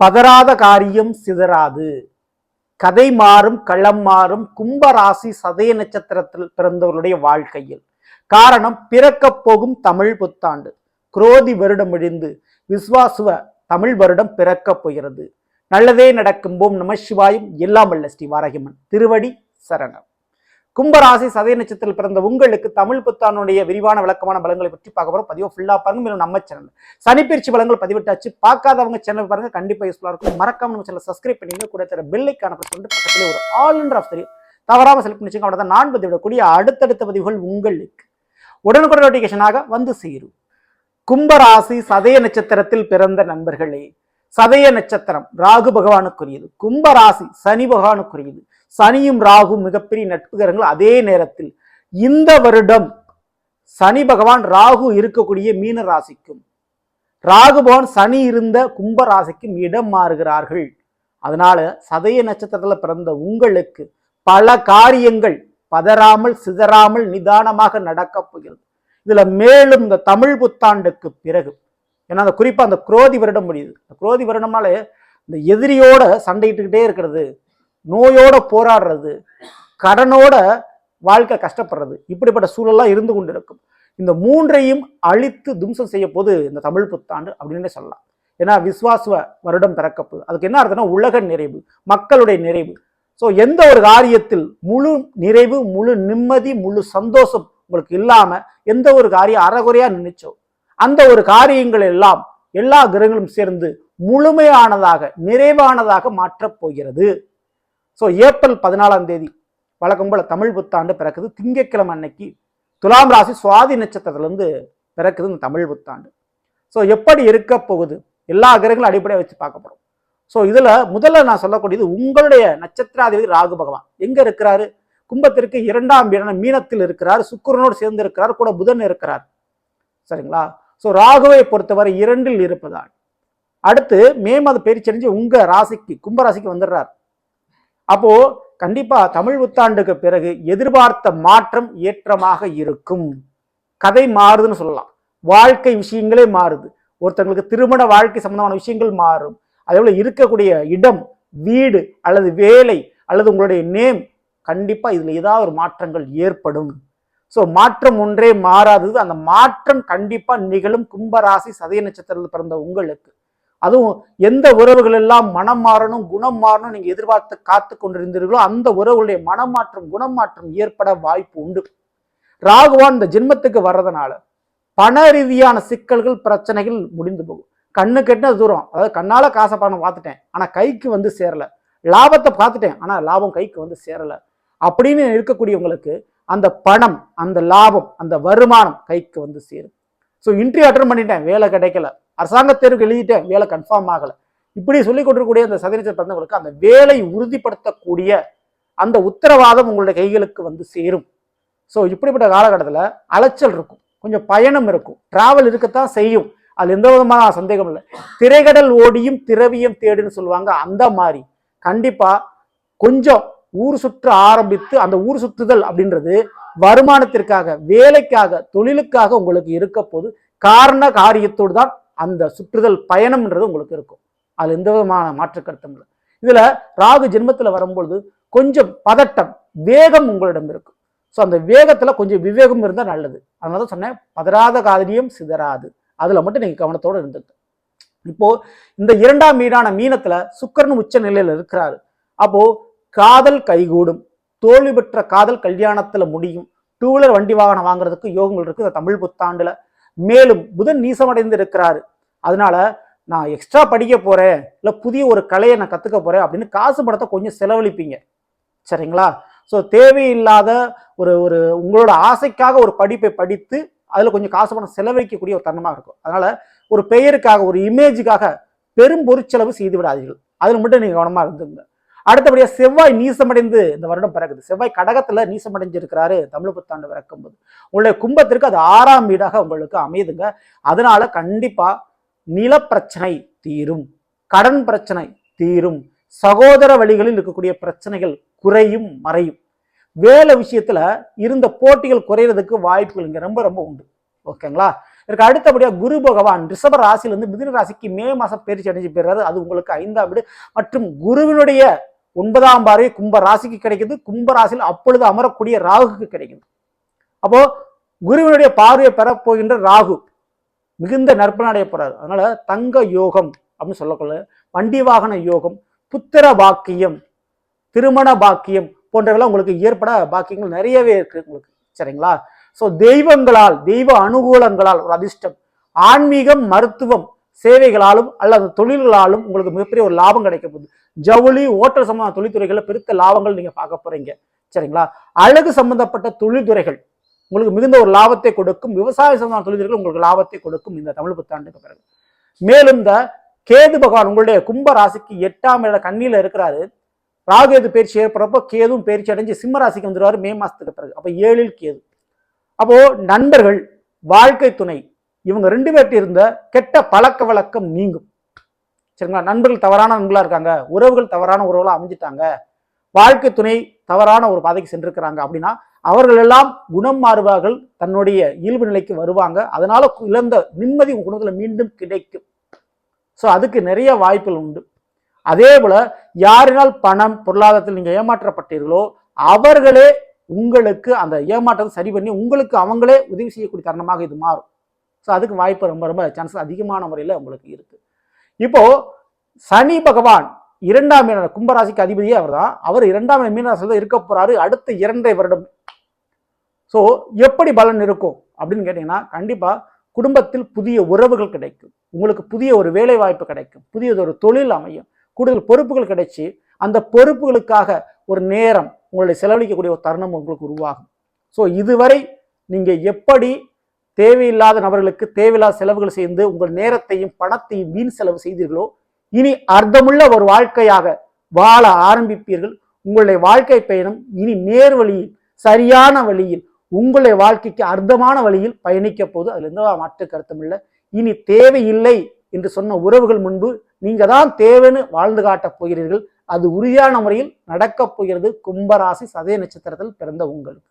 பதறாத காரியம் சிதறாது. கதை மாறும் களம் மாறும் கும்பராசி சதய நட்சத்திரத்தில் பிறந்தவருடைய வாழ்க்கையில். காரணம் பிறக்கப் போகும் தமிழ் புத்தாண்டு. குரோதி வருடம் இழிந்து விஸ்வாசுவ தமிழ் வருடம் பிறக்கப் போகிறது. நல்லதே நடக்கும். போம் நம சிவாயும். எல்லாம் வல்ல ஸ்ரீ வாரகிமன். திருவடி சரணம். கும்பராசி சதய நட்சத்திரத்தில் பிறந்த உங்களுக்கு தமிழ் புத்தாண்டுடைய விரிவான விளக்கமான பலங்களை பற்றி பார்க்க போறோம். பதிவு ஃபுல்லா பாருங்க. மேலும் நம்ம சேனல் சனிப்பயிற்சி பலங்கள் பதிவிட்டாச்சு. பார்க்காதவங்க சேனல் பாருங்க. கண்டிப்பா யூஸ்ஃபுல்லா இருக்கும். மறக்காம நம்ம சேனல் சப்ஸ்கிரைப் பண்ணிங்க கூட தர பெல்லைக்கான சொல்லிட்டு பக்கத்துல ஒரு ஆல் இண்டர் ஆஃப் தெரியும். தவறாம செலக்ட் பண்ணிச்சுங்க அவ்வளவுதான். நான் பதிவிடக்கூடிய அடுத்தடுத்த பதிவுகள் உங்களுக்கு. உடனுக்குடன் நோட்டிபிகேஷனாக வந்து சேரும். கும்பராசி சதய நட்சத்திரத்தில் பிறந்த நண்பர்களே சதய நட்சத்திரம் ராகு பகவானுக்குரியது. கும்பராசி சனி பகவானுக்குரியது. சனியும் ராகும் மிகப்பெரிய நட்புகரங்கள் அதே நேரத்தில். இந்த வருடம் சனி பகவான் ராகு இருக்கக்கூடிய மீன ராசிக்கும் ராகு பகவான் சனி இருந்த கும்ப ராசிக்கும் இடம் மாறுகிறார்கள். அதனால சதய நட்சத்திரத்தில் பிறந்த உங்களுக்கு பல காரியங்கள் பதறாமல் சிதறாமல் நிதானமாக நடக்கப் போகிறது. இதுல மேலும் இந்த தமிழ் புத்தாண்டுக்கு பிறகு ஏன்னா அந்த குறிப்பாக அந்த குரோதி வருடம் முடியுது. இந்த குரோதி வருடம்னாலே இந்த எதிரியோட சண்டையிட்டுக்கிட்டே இருக்கிறது நோயோட போராடுறது கடனோட வாழ்க்கை கஷ்டப்படுறது இப்படிப்பட்ட சூழல்லாம் இருந்து கொண்டிருக்கும். இந்த மூன்றையும் அழித்து தும்சம் செய்ய போது இந்த தமிழ் புத்தாண்டு அப்படின்னு சொல்லலாம். ஏன்னா விஸ்வாசுவ வருடம் பிறக்கப்போகுது. அதுக்கு என்ன அர்த்தம்னா உலக நிறைவு மக்களுடைய நிறைவு. ஸோ எந்த ஒரு காரியத்தில் முழு நிறைவு முழு நிம்மதி முழு சந்தோஷம் உங்களுக்கு இல்லாமல் எந்த ஒரு காரியம் அறகுறையாக நினைச்சோம் அந்த ஒரு காரியங்கள் எல்லாம் எல்லா கிரகங்களும் சேர்ந்து முழுமையானதாக நிறைவானதாக மாற்றப் போகிறது. ஸோ ஏப்ரல் பதினாலாம் தேதி வழக்கம் போல தமிழ் புத்தாண்டு பிறக்குது. திங்கட்கிழமை அன்னைக்கு துலாம் ராசி சுவாதி நட்சத்திரத்திலிருந்து பிறக்குது இந்த தமிழ் புத்தாண்டு. ஸோ எப்படி இருக்க போகுது? எல்லா கிரகங்களும் அடிப்படையாக வச்சு பார்க்க ஸோ இதில் முதல்ல நான் சொல்லக்கூடியது உங்களுடைய நட்சத்திராதிபதி ராகு பகவான். எங்கே இருக்கிறாரு? கும்பத்திற்கு இரண்டாம் வீடான மீனத்தில் இருக்கிறார். சுக்கிரனோடு சேர்ந்து இருக்கிறார் கூட புதன் இருக்கிறார். சரிங்களா? ஸோ ராகுவை பொறுத்தவரை இரண்டில் இருப்பதால். அடுத்து மே மாத பேரிச்சரிஞ்சு உங்கள் ராசிக்கு கும்பராசிக்கு வந்துடுறார். அப்போது கண்டிப்பாக தமிழ் புத்தாண்டுக்கு பிறகு எதிர்பார்த்த மாற்றம் ஏற்றமாக இருக்கும். கதை மாறுதுன்னு சொல்லலாம். வாழ்க்கை விஷயங்களே மாறுது. ஒருத்தங்களுக்கு திருமண வாழ்க்கை சம்பந்தமான விஷயங்கள் மாறும். அதே போல் இருக்கக்கூடிய இடம் வீடு அல்லது வேலை அல்லது உங்களுடைய நேம் கண்டிப்பாக இதில் ஏதாவது ஒரு மாற்றங்கள் ஏற்படும். ஸோ மாற்றம் ஒன்றே மாறாதது. அந்த மாற்றம் கண்டிப்பாக நிகழும் கும்பராசி சதய நட்சத்திரத்தில் பிறந்த உங்களுக்கு. அதுவும் எந்த உறவுகள் எல்லாம் மனம் மாறணும் குணம் மாறணும் நீங்கள் எதிர்பார்த்து காத்து கொண்டிருந்தீர்களோ அந்த உறவுகளுடைய மனம் மாற்றம் குணம் மாற்றம் ஏற்பட வாய்ப்பு உண்டு. ராகுவான் இந்த ஜென்மத்துக்கு வர்றதுனால பண ரீதியான சிக்கல்கள் பிரச்சனைகள் முடிந்து போகும். கண்ணு கெட்டின தூரம். அதாவது கண்ணால் காசை பணம் பார்த்துட்டேன். ஆனால் கைக்கு வந்து சேரலை. லாபத்தை பார்த்துட்டேன். ஆனால் லாபம் கைக்கு வந்து சேரலை. அப்படின்னு இருக்கக்கூடியவங்களுக்கு அந்த பணம் அந்த லாபம் அந்த வருமானம் கைக்கு வந்து சேரும். ஸோ இன்டர்வியூ அட்டன் பண்ணிட்டேன் வேலை கிடைக்கல. அரசாங்க தேர்வுக்கு எழுதிட்டேன் வேலை கன்ஃபார்ம் ஆகலை. இப்படி சொல்லி கொண்டிருக்கக்கூடிய அந்த சதவீதத்தில் பிறந்தவங்களுக்கு அந்த வேலை உறுதிப்படுத்தக்கூடிய அந்த உத்தரவாதம் உங்களுடைய கைகளுக்கு வந்து சேரும். ஸோ இப்படிப்பட்ட காலகட்டத்தில் அலைச்சல் இருக்கும். கொஞ்சம் பயணம் இருக்கும். டிராவல் இருக்கத்தான் செய்யும். அது எந்த விதமான சந்தேகம் இல்லை. திரைகடல் ஓடியும் திரவியம் தேடுன்னு சொல்லுவாங்க அந்த மாதிரி. கண்டிப்பாக கொஞ்சம் ஊர் சுற்ற ஆரம்பித்து அந்த ஊர் சுற்றுதல் அப்படின்றது வருமானத்திற்காக வேலைக்காக தொழிலுக்காக உங்களுக்கு இருக்க போது காரண காரியத்தோடு தான் அந்த சுற்றுதல் பயணம்ன்றது உங்களுக்கு இருக்கும். அதில் எந்த விதமான மாற்று கருத்தும் இல்லை. இதில் ராகு ஜென்மத்தில் வரும்பொழுது கொஞ்சம் பதட்டம் வேகம் உங்களிடம் இருக்கும். ஸோ அந்த வேகத்தில் கொஞ்சம் விவேகம் இருந்தால் நல்லது. அதனால தான் சொன்னேன் பதறாத காரியம் சிதறாது. அதில் மட்டும் நீங்கள் கவனத்தோடு இருந்தது இப்போ இந்த இரண்டாம் வீடான மீனத்தில் சுக்கரன் உச்ச நிலையில் இருக்கிறாரு. அப்போது காதல் கைகூடும். தோல்வி பெற்ற காதல் கல்யாணத்தில் முடியும். டூ வீலர் வண்டி வாகனம் வாங்குறதுக்கு யோகங்கள் இருக்கு. இந்த தமிழ் புத்தாண்டுல. மேலும் புதன் நீசமடைந்து இருக்கிறாரு அதனால நான் எக்ஸ்ட்ரா படிக்க போறேன். இல்லை புதிய ஒரு கலையை நான் கற்றுக்க போறேன் அப்படின்னு காசு படத்தை கொஞ்சம் செலவழிப்பீங்க. சரிங்களா? ஸோ தேவையில்லாத ஒரு ஒரு உங்களோட ஆசைக்காக ஒரு படிப்பை படித்து அதில் கொஞ்சம் காசு பணம் செலவழிக்கக்கூடிய ஒரு தருணமாக இருக்கும். அதனால் ஒரு பெயருக்காக ஒரு இமேஜுக்காக பெரும் பொருட்செலவு செய்து விடாதீர்கள். அதில் மட்டும் நீங்கள் கவனமாக இருந்துங்க. அடுத்தபடியாக செவ்வாய் நீசமடைந்து இந்த வருடம் பிறகுது. செவ்வாய் கடகத்தில் நீசமடைஞ்சிருக்கிறாரு தமிழ் புத்தாண்டு பிறக்கும்போது. உங்களுடைய கும்பத்திற்கு அது ஆறாம் வீடாக உங்களுக்கு அமையுதுங்க. அதனால கண்டிப்பாக நிலப்பிரச்சனை தீரும். கடன் பிரச்சனை தீரும். சகோதர வழிகளில் இருக்கக்கூடிய பிரச்சனைகள் குறையும் மறையும். வேலை விஷயத்துல இருந்த போட்டிகள் குறையிறதுக்கு வாய்ப்புகள் இங்க ரொம்ப ரொம்ப உண்டு. ஓகேங்களா? இதற்கு அடுத்தபடியாக குரு பகவான் ரிஷப ராசியிலிருந்து மிதுன ராசிக்கு மே மாதம் பயிற்சி அடைஞ்சு போயிடுறாரு. அது உங்களுக்கு ஐந்தாம் வீடு. மற்றும் குருவினுடைய ஒன்பதாம் பார்வை கும்ப ராசிக்கு கிடைக்குது. கும்ப ராசியில் அப்பொழுது அமரக்கூடிய ராகுக்கு கிடைக்குது. அப்போ குருவினுடைய பார்வையை பெறப்போகின்ற ராகு மிகுந்த நற்பலன் போறார். அதனால் அதனால தங்க யோகம் அப்படின்னு சொல்லக்கொள்ள வண்டி வாகன யோகம் புத்திர பாக்கியம் திருமண பாக்கியம் போன்றவெல்லாம் உங்களுக்கு ஏற்பட பாக்கியங்கள் நிறையவே இருக்கு உங்களுக்கு. சரிங்களா? ஸோ தெய்வங்களால் தெய்வ அனுகூலங்களால் ஒரு அதிர்ஷ்டம். ஆன்மீகம் மருத்துவம் சேவைகளாலும் அல்லது தொழில்களாலும் உங்களுக்கு மிகப்பெரிய ஒரு லாபம் கிடைக்க போகுது. ஜவுளி ஓட்டல் சம்பந்த தொழில்துறைகளில் பெருத்த லாபங்கள் நீங்கள் பார்க்க போகிறீங்க சரிங்களா? அழகு சம்பந்தப்பட்ட தொழில்துறைகள் உங்களுக்கு மிகுந்த ஒரு லாபத்தை கொடுக்கும். விவசாய சம்பந்தமான தொழில்துறைகள் உங்களுக்கு லாபத்தை கொடுக்கும் இந்த தமிழ் புத்தாண்டுக்கு பிறகு. மேலும் இந்த கேது பகவான் உங்களுடைய கும்ப ராசிக்கு எட்டாம் இட கண்ணியில் இருக்கிறாரு. ராகேது பயிற்சி ஏற்படுறப்போ கேதும் பயிற்சி அடைஞ்சு சிம்ம ராசிக்கு வந்துடுவார் மே மாதத்துக்கு பிறகு. அப்போ ஏழில் கேது. அப்போது நண்பர்கள் வாழ்க்கை துணை இவங்க ரெண்டு பேர்கிட்ட இருந்த கெட்ட பழக்க வழக்கம் நீங்கும். சரிங்களா? நண்பர்கள் தவறான நண்பர்களாக இருக்காங்க. உறவுகள் தவறான உறவுகளாக அமைஞ்சிட்டாங்க. வாழ்க்கை துணை தவறான ஒரு பாதைக்கு சென்றிருக்கிறாங்க அப்படின்னா அவர்கள் எல்லாம் குணம் மாறுவார்கள் தன்னுடைய இயல்பு நிலைக்கு வருவாங்க. அதனால இழந்த நிம்மதி குணத்தில் மீண்டும் கிடைக்கும். ஸோ அதுக்கு நிறைய வாய்ப்புகள் உண்டு. அதே போல யாரினால் பணம் பொருளாதாரத்தில் நீங்கள் ஏமாற்றப்பட்டீர்களோ அவர்களே உங்களுக்கு அந்த ஏமாற்றத்தை சரி பண்ணி உங்களுக்கு அவங்களே உதவி செய்யக்கூடிய தருணமாக இது மாறும். ஸோ அதுக்கு வாய்ப்பு ரொம்ப ரொம்ப சான்சஸ் அதிகமான முறையில் உங்களுக்கு இருக்குது இப்போது சனி பகவான் இரண்டாம் மீன கும்பராசிக்கு அதிபதியே அவர் தான் அவர் இரண்டாம் மீனராசியில் தான் இருக்க போகிறாரு அடுத்த இரண்டரை வருடம். ஸோ எப்படி பலன் இருக்கும் அப்படின்னு கேட்டிங்கன்னா கண்டிப்பாக குடும்பத்தில் புதிய உறவுகள் கிடைக்கும். உங்களுக்கு புதிய ஒரு வேலை வாய்ப்பு கிடைக்கும். புதியது ஒரு தொழில் அமையும். கூடுதல் பொறுப்புகள் கிடைச்சி அந்த பொறுப்புகளுக்காக ஒரு நேரம் உங்களுடைய செலவழிக்கக்கூடிய ஒரு தருணம் உங்களுக்கு உருவாகும். ஸோ இதுவரை நீங்கள் எப்படி தேவையில்லாத நபர்களுக்கு தேவையில்லாத செலவுகள் செய்து உங்கள் நேரத்தையும் பணத்தையும் வீண் செலவு செய்தீர்களோ இனி அர்த்தமுள்ள ஒரு வாழ்க்கையாக வாழ ஆரம்பிப்பீர்கள். உங்களுடைய வாழ்க்கை பயணம் இனி நேர் வழியில் சரியான வழியில் உங்களுடைய வாழ்க்கைக்கு அர்த்தமான வழியில் பயணிக்க போது அதுல எந்த மாற்று கருத்தும் இல்லை. இனி தேவையில்லை என்று சொன்ன உறவுகள் முன்பு நீங்க தான் தேவைன்னு வாழ்ந்து காட்டப் போகிறீர்கள். அது உறுதியான முறையில் நடக்கப் போகிறது. கும்பராசி சதய நட்சத்திரத்தில் பிறந்த உங்களுக்கு.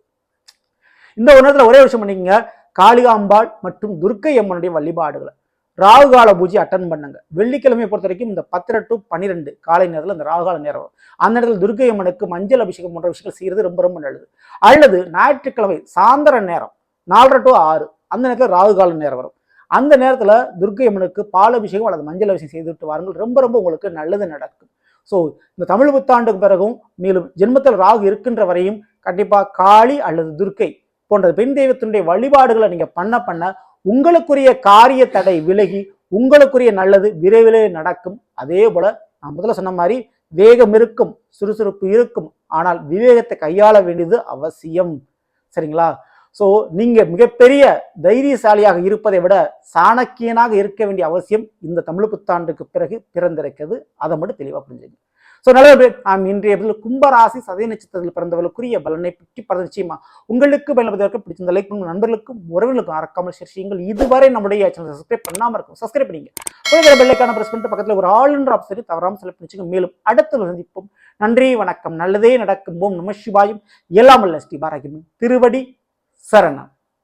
இந்த ஒரு நேரத்தில் ஒரே விஷயம் பண்ணிக்கங்க. காளிகாம்பாள் மற்றும் துர்க்கை அம்மனுடைய வழிபாடுகளை ராகு கால பூஜை அட்டன் பண்ணுங்க. வெள்ளிக்கிழமையை பொறுத்த வரைக்கும் இந்த பத்திர டு பன்னிரெண்டு காலை நேரத்தில் இந்த ராகுகால நேரம் வரும். அந்த நேரத்தில் துர்க்கை அம்மனுக்கு மஞ்சள் அபிஷேகம் போன்ற விஷயங்கள் செய்யறது ரொம்ப ரொம்ப நல்லது. அல்லது ஞாயிற்றுக்கிழமை சாயந்தர நேரம் நாலரை டு ஆறு அந்த நேரத்தில் ராகுகால நேரம் வரும். அந்த நேரத்தில் துர்க்கை அம்மனுக்கு பால் அபிஷேகம் அல்லது மஞ்சள் அபிஷேகம் செய்துவிட்டு வாருங்கள். ரொம்ப ரொம்ப உங்களுக்கு நல்லது நடக்கும். ஸோ இந்த தமிழ் புத்தாண்டுக்கு பிறகும் மேலும் ஜென்மத்தில் ராகு இருக்கின்ற வரையும் கண்டிப்பாக காளி அல்லது துர்க்கை போன்ற பெண் தெய்வத்தினுடைய வழிபாடுகளை நீங்கள் பண்ண பண்ண உங்களுக்குரிய காரிய தடை விலகி உங்களுக்குரிய நல்லது விரைவிலே நடக்கும். அதே போல நான் முதல்ல சொன்ன மாதிரி வேகம் இருக்கும் சுறுசுறுப்பு இருக்கும். ஆனால் விவேகத்தை கையாள வேண்டியது அவசியம். சரிங்களா? ஸோ நீங்கள் மிகப்பெரிய தைரியசாலியாக இருப்பதை விட சாணக்கியனாக இருக்க வேண்டிய அவசியம் இந்த தமிழ் புத்தாண்டுக்கு பிறகு பிறந்திருக்கிறது. அதை மட்டும் தெளிவாக புரிஞ்சுங்க ஸோ நல்ல நாம் இன்றைய பதில் கும்பராசி சதய நட்சத்திரத்தில் பிறந்தவர்களுக்குரிய பலனை பற்றி பல நிச்சயமா உங்களுக்கு பயன்படுத்துவதற்கு பிடிச்சிருந்த லைக் பண்ணுங்க. நண்பர்களுக்கும் உறவுகளுக்கும் மறக்காமல் ஷேர் செய்யுங்கள். இதுவரை நம்முடைய சேனல் சப்ஸ்கிரைப் பண்ணாமல் இருக்கும் சப்ஸ்கிரைப் பண்ணிங்க. உங்கள் பெல்லைக்கான பிரஸ் பண்ணிட்டு பக்கத்தில் ஒரு ஆளுன்ற ஆப்ஷன் தவறாமல் செலக்ட் பண்ணிச்சுங்க. மேலும் அடுத்த சந்திப்போம். நன்றி வணக்கம். நல்லதே நடக்கும் ஓம் நம சிவாயும். எல்லாம் அல்ல ஸ்ரீ பாரகிமன் திருவடி சரணம்.